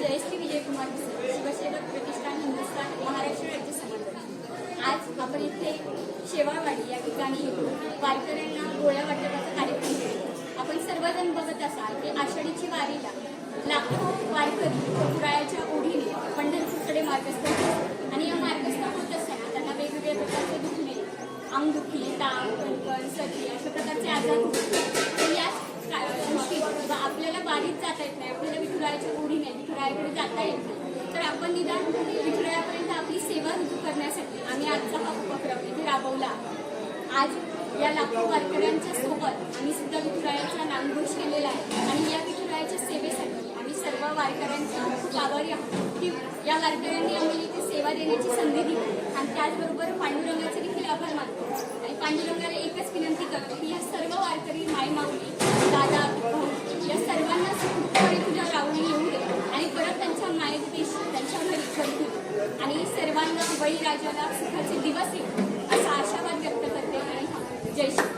जयश्री विजयकुमार कुमार शिवसेवक प्रतिष्ठान हिंदुस्थान महाराष्ट्र राज्य समर्थन आज आपण इथे शेवाळवाडी या ठिकाणी वारकऱ्यांना गोळ्या वाटपाचा कार्यक्रम केला आपण सर्वजण बघत असाल की आषाढीची वारीला लाखो वारकरी पुराळ्याच्या ओढीने पंढरपूरकडे मार्गस्थ होतात. आणि या मार्गस्थ होत असताना त्यांना वेगवेगळ्या प्रकारचे दुखणे अंगदुखी ताप कणकण सर्दी अशा प्रकारचे आजार होतात. आज या लाखो वारकऱ्यांच्या सोबत आम्ही सुद्धा विठुरायाचा नामघोष केलेला आहे. आणि या विठुरायाच्या सेवेसाठी आम्ही सर्व वारकऱ्यांचा खूप आभारी आहोत की या वारकऱ्यांनी आम्हाला इथे सेवा देण्याची संधी दिली. आणि त्याचबरोबर पांडुरंगाचे देखील आभार मानतो. आणि पांडुरंगाला एकच विनंती करतो की या सर्व वारकरी माय माऊली दादा या सर्वांना सुखरूपपणे तुझ्या राहून येऊ दे आणि परत त्यांच्या मायदेशी त्यांच्या घरी घरी आणि सर्वांना बळीराजाला सुखाचे दिवस येऊ здесь.